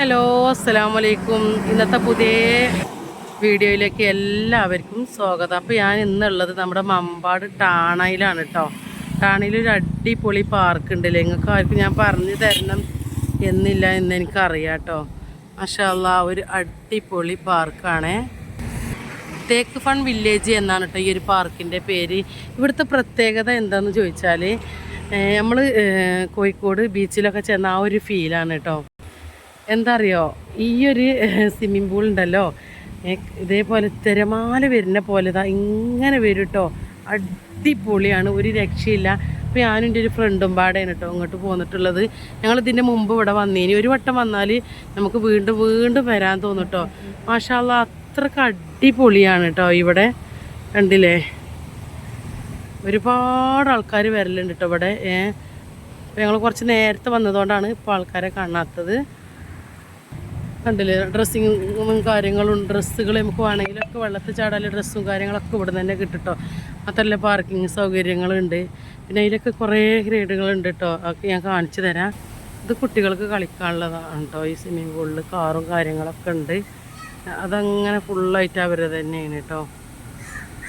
Hello അസ്സാം വലൈക്കും ഇന്നത്തെ പുതിയ വീഡിയോയിലേക്ക് എല്ലാവർക്കും സ്വാഗതം. അപ്പോൾ ഞാൻ ഇന്നുള്ളത് നമ്മുടെ മമ്പാട് ടാണയിലാണ് കേട്ടോ ടാണയിൽ ഒരു അടിപൊളി പാർക്ക് ഉണ്ട് നിങ്ങൾക്ക് ആർക്കും ഞാൻ പറഞ്ഞു തരണം എന്നില്ല എന്ന് എനിക്കറിയാം കേട്ടോ മഷാല്ല ഒരു അടിപൊളി പാർക്കാണേ. തേക്ക് ഫൺ വില്ലേജ് എന്നാണ് കേട്ടോ ഈ ഒരു പാർക്കിന്റെ പേര്. ഇവിടുത്തെ പ്രത്യേകത എന്താണെന്ന് ചോദിച്ചാൽ നമ്മൾ കോഴിക്കോട് ബീച്ചിലൊക്കെ ചെന്ന ആ ഒരു ഫീലാണ് കേട്ടോ എന്താ അറിയോ ഈ ഒരു സ്വിമ്മിംഗ് പൂൾ ഉണ്ടല്ലോ ഇതേപോലെ തിരമാല വരുന്ന പോലെ ഇതാ ഇങ്ങനെ വരും കേട്ടോ അടിപൊളിയാണ് ഒരു രക്ഷയില്ല. അപ്പോൾ ഞാനും എന്റെ ഒരു ഫ്രണ്ടും പാടെയാണ് കേട്ടോ ഇങ്ങോട്ട് പോന്നിട്ടുള്ളത്. ഞങ്ങൾ ഇതിന്റെ മുമ്പ് ഇവിടെ വന്നേനി. ഒരു വട്ടം വന്നാൽ നമുക്ക് വീണ്ടും വീണ്ടും വരാൻ തോന്നും കേട്ടോ മാഷാല്ല അത്രയ്ക്ക് അടിപൊളിയാണ് കേട്ടോ ഇവിടെ. കണ്ടില്ലേ? ഒരുപാട് ആൾക്കാർ വരലുണ്ട് കേട്ടോ ഇവിടെ. ഏ അപ്പോൾ ഞങ്ങൾ കുറച്ച് നേരത്തെ വന്നതുകൊണ്ടാണ് ഇപ്പോൾ ആൾക്കാരെ കാണാത്തത്. കണ്ടില്ലേ? ഡ്രസ്സിങ്ങും കാര്യങ്ങളും ഡ്രസ്സുകൾ നമുക്ക് വേണമെങ്കിലൊക്കെ വെള്ളത്തിൽ ചാടാൻ ഡ്രസ്സും കാര്യങ്ങളൊക്കെ ഇവിടെ തന്നെ കിട്ടിട്ടോ. മാത്രമല്ല പാർക്കിംഗ് സൗകര്യങ്ങളുണ്ട്. പിന്നെ അതിലൊക്കെ കുറേ ഗ്രേഡുകളുണ്ട് കേട്ടോ അതൊക്കെ ഞാൻ കാണിച്ചു തരാം. ഇത് കുട്ടികൾക്ക് കളിക്കാനുള്ളതാണ് കേട്ടോ ഈ സ്വിമ്മിംഗ് പൂളിൽ കാറും കാര്യങ്ങളൊക്കെ ഉണ്ട്. അതങ്ങനെ ഫുള്ളായിട്ട് അവർ തന്നെയാണ് കേട്ടോ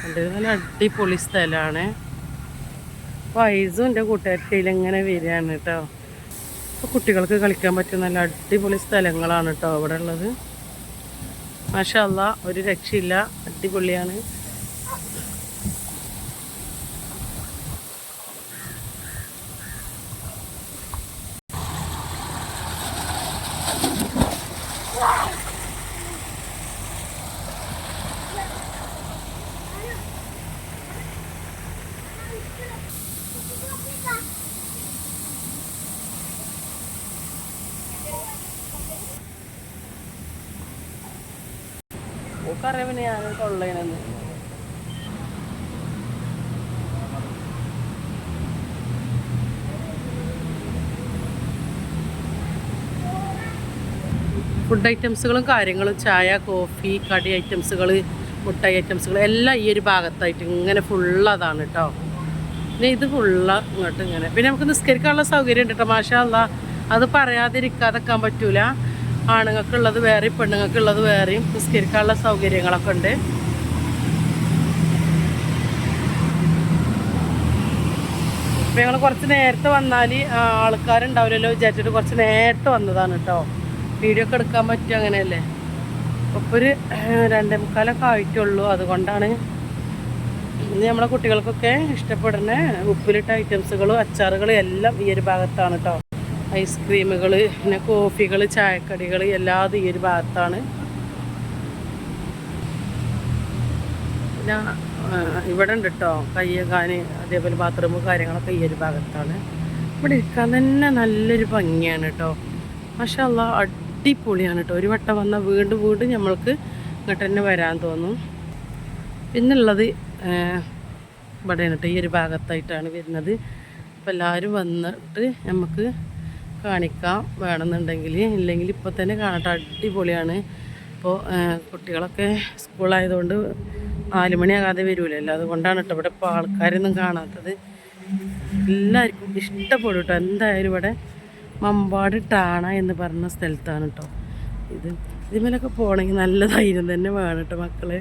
ഉണ്ട് നല്ല അടിപൊളി സ്ഥലമാണ് വയസ്സും എന്റെ കൂട്ടുകാരിയിൽ ഇങ്ങനെ വരികയാണ് കേട്ടോ അപ്പോൾ കുട്ടികൾക്ക് കളിക്കാൻ പറ്റിയ നല്ല അടിപൊളി സ്ഥലങ്ങളാണ് കേട്ടോ അവിടെ ഉള്ളത് മാഷല്ല ഒരു രക്ഷയില്ല. അടിപൊളിയാണ്. ഓക്കറിയാം പിന്നെ ഞാൻ ഫുഡ് ഐറ്റംസുകളും കാര്യങ്ങളും ചായ കോഫി കടി ഐറ്റംസുകൾ മുട്ടായി ഐറ്റംസുകൾ എല്ലാം ഈ ഒരു ഭാഗത്തായിട്ട് ഇങ്ങനെ ഫുള്ളതാണ് കേട്ടോ പിന്നെ ഇത് ഫുള്ള ഇങ്ങോട്ട് ഇങ്ങനെ. പിന്നെ നമുക്ക് നിസ്കരിക്കാനുള്ള സൗകര്യം ഉണ്ട് കേട്ടോ മാഷാ അത് പറയാതിരിക്കാതെക്കാൻ പറ്റൂല. ആണുങ്ങൾക്കുള്ളത് വേറെ പെണ്ണുങ്ങൾക്കുള്ളത് വേറെയും നിസ്കരിക്കാനുള്ള സൗകര്യങ്ങളൊക്കെ ഉണ്ട്. ഇപ്പം ഞങ്ങൾ കുറച്ച് നേരത്തെ വന്നാൽ ആൾക്കാരുണ്ടാവില്ലല്ലോ വിചാരിച്ചിട്ട് കുറച്ച് നേരത്തെ വന്നതാണ് കേട്ടോ വീഡിയോ ഒക്കെ എടുക്കാൻ പറ്റും അങ്ങനെയല്ലേ? അപ്പോൾ ഒരു രണ്ടേ മുക്കാലൊക്കെ ആയിട്ടുള്ളൂ. അതുകൊണ്ടാണ് ഇന്ന് നമ്മളെ കുട്ടികൾക്കൊക്കെ ഇഷ്ടപ്പെടുന്ന ഉപ്പിലിട്ട ഐറ്റംസുകളും അച്ചാറുകളും എല്ലാം ഈ ഒരു ഭാഗത്താണ് കേട്ടോ ഐസ്ക്രീമുകൾ പിന്നെ കോഫികൾ ചായക്കടികൾ എല്ലാതും ഈ ഒരു ഭാഗത്താണ്. പിന്നെ ഇവിടെ ഉണ്ട് കേട്ടോ കയ്യകാന് അതേപോലെ ബാത്റൂം കാര്യങ്ങളൊക്കെ ഈ ഒരു ഭാഗത്താണ്. ഇവിടെ ഇരിക്കാൻ തന്നെ നല്ലൊരു ഭംഗിയാണ് കേട്ടോ മഷാല്ല അടിപൊളിയാണ് കേട്ടോ ഒരു വട്ടം വന്നാൽ വീണ്ടും വീണ്ടും നമ്മൾക്ക് ഇങ്ങോട്ട് തന്നെ വരാൻ തോന്നും. പിന്നുള്ളത് ഇവിടെയാണ് കേട്ടോ ഈ ഒരു ഭാഗത്തായിട്ടാണ് വരുന്നത്. അപ്പോൾ എല്ലാവരും വന്നിട്ട് നമുക്ക് കാണിക്കാം വേണമെന്നുണ്ടെങ്കിൽ. ഇല്ലെങ്കിൽ ഇപ്പോൾ തന്നെ കാണട്ടെ. അടിപൊളിയാണ്. ഇപ്പോൾ കുട്ടികളൊക്കെ സ്കൂളായതുകൊണ്ട് നാല് മണിയാകാതെ വരൂലല്ലോ അതുകൊണ്ടാണ് കേട്ടോ ഇവിടെ ഇപ്പോൾ ആൾക്കാരൊന്നും കാണാത്തത്. എല്ലാവർക്കും ഇഷ്ടപ്പെടും കേട്ടോ. എന്തായാലും ഇവിടെ മമ്പാട് ടാണ എന്ന് പറഞ്ഞ സ്ഥലത്താണ് കേട്ടോ. ഇത് ഇതുമേലൊക്കെ പോകണമെങ്കിൽ നല്ല ധൈര്യം തന്നെ വേണം കേട്ടോ മക്കളെ.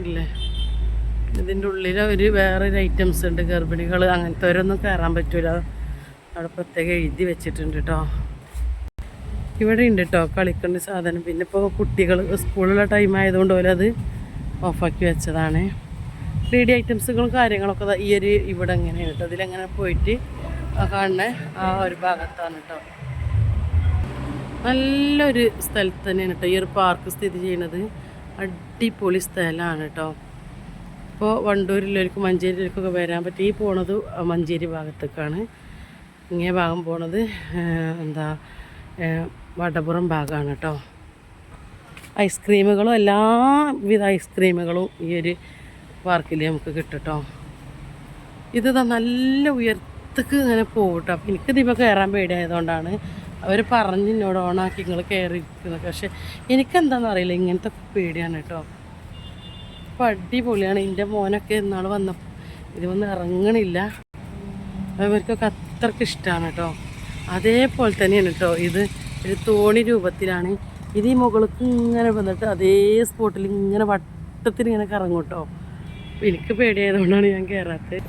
ഇല്ലേ? ഇതിന്റെ ഉള്ളിൽ ഒരു വേറൊരു ഐറ്റംസ് ഉണ്ട്. ഗർഭിണികൾ അങ്ങനത്തെ ഒരൊന്നും കയറാൻ പറ്റൂല. അവിടെ പ്രത്യേകം എഴുതി വെച്ചിട്ടുണ്ട് കേട്ടോ ഇവിടെ ഉണ്ട് കേട്ടോ കളിക്കേണ്ട സാധനം. പിന്നെ ഇപ്പോൾ കുട്ടികൾ സ്കൂളിലുള്ള ടൈം ആയതുകൊണ്ട് പോലെ അത് ഓഫാക്കി വെച്ചതാണ്. ത്രീ ഐറ്റംസുകളും കാര്യങ്ങളൊക്കെ ഈ ഒരു ഇവിടെ എങ്ങനെയാണ് കേട്ടോ ഇതിലെങ്ങനെ പോയിട്ട് കാണുന്ന ആ ഒരു ഭാഗത്താണ് കേട്ടോ നല്ലൊരു സ്ഥലത്ത് തന്നെയാണ് കേട്ടോ ഈ ഒരു പാർക്ക് സ്ഥിതി ചെയ്യുന്നത് അടിപൊളി സ്ഥലമാണ് കേട്ടോ ഇപ്പോൾ വണ്ടൂരിലൊരിക്കും മഞ്ചേരിയിലേക്കൊക്കെ വരാൻ പറ്റി. ഈ പോണത് മഞ്ചേരി ഭാഗത്തേക്കാണ്. ഇങ്ങേ ഭാഗം പോണത് എന്താ വടപുറം ഭാഗമാണ് കേട്ടോ ഐസ്ക്രീമുകളും എല്ലാവിധ ഐസ്ക്രീമുകളും ഈ ഒരു പാർക്കിൽ നമുക്ക് കിട്ടട്ടോ കേട്ടോ ഇത് നല്ല ഉയർത്തക്ക് ഇങ്ങനെ പോകും കേട്ടോ അപ്പം എനിക്കിത് ഇപ്പോൾ കയറാൻ പേടിയായതുകൊണ്ടാണ് അവർ പറഞ്ഞ് എന്നോട് ഓണാക്കി നിങ്ങൾ കയറിയിരിക്കുന്നത് പക്ഷേ എനിക്കെന്താണെന്ന് അറിയില്ല. ഇങ്ങനത്തെ പേടിയാണ് കേട്ടോ അപ്പം അടിപൊളിയാണ്. എന്റെ മോനൊക്കെ ഇന്നാൾ വന്നപ്പോൾ ഇതൊന്നും ഇറങ്ങണില്ല. അവർക്കൊക്കെ അത്രയ്ക്ക് ഇഷ്ടമാണ് കേട്ടോ. അതേപോലെ തന്നെയാണ് കേട്ടോ. ഇത് ഒരു തോണി രൂപത്തിലാണ്. ഇത് ഈ മുകൾക്ക് ഇങ്ങനെ വന്നിട്ട് അതേ സ്പോട്ടിൽ ഇങ്ങനെ വട്ടത്തിൽ ഇങ്ങനെ കറങ്ങും കേട്ടോ. എനിക്ക് പേടിയായതുകൊണ്ടാണ് ഞാൻ കയറാത്തത്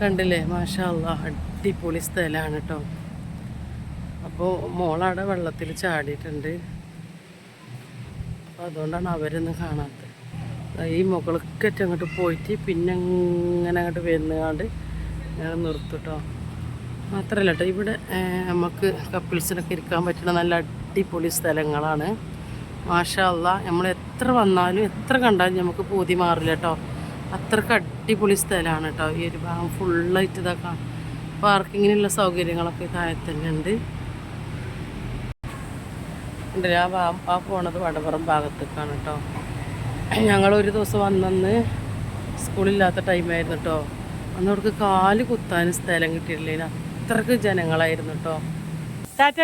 കണ്ടില്ലേ? മാഷാ അടിപൊളി സ്ഥലമാണ് കേട്ടോ. അപ്പോൾ മോളവിടെ വെള്ളത്തിൽ ചാടിയിട്ടുണ്ട്. അപ്പോൾ അതുകൊണ്ടാണ് അവരൊന്നും കാണാത്തത് ഈ മുകളൊക്കെ അങ്ങോട്ട് പോയിട്ട് പിന്നെ അങ്ങനെ അങ്ങോട്ട് വരുന്നതാണ്ട് ഞാൻ നിർത്തുട്ടോ മാത്രമല്ല കേട്ടോ ഇവിടെ നമുക്ക് കപ്പിൾസിനൊക്കെ ഇരിക്കാൻ പറ്റുന്ന നല്ല അടിപൊളി സ്ഥലങ്ങളാണ്. മാഷല്ല നമ്മൾ എത്ര വന്നാലും എത്ര കണ്ടാലും നമുക്ക് പൂതി മാറില്ല കേട്ടോ അത്രയ്ക്ക് അടിപൊളി സ്ഥലമാണ് കേട്ടോ ഈ ഒരു ഭാഗം ഫുള്ളായിട്ട് ഇതൊക്കെ പാർക്കിങ്ങിനുള്ള സൗകര്യങ്ങളൊക്കെ താഴെ ഉണ്ട്. ആ ഭാഗം ആ പോണത് വടപുറം ഭാഗത്തേക്കാണ് കേട്ടോ ഞങ്ങൾ ഒരു ദിവസം വന്നന്ന് സ്കൂളില്ലാത്ത ടൈമായിരുന്നു കേട്ടോ അന്നവർക്ക് കാൽ കുത്താൻ സ്ഥലം കിട്ടിയിട്ടില്ല അത്രയ്ക്ക് ജനങ്ങളായിരുന്നു കേട്ടോ ടാറ്റ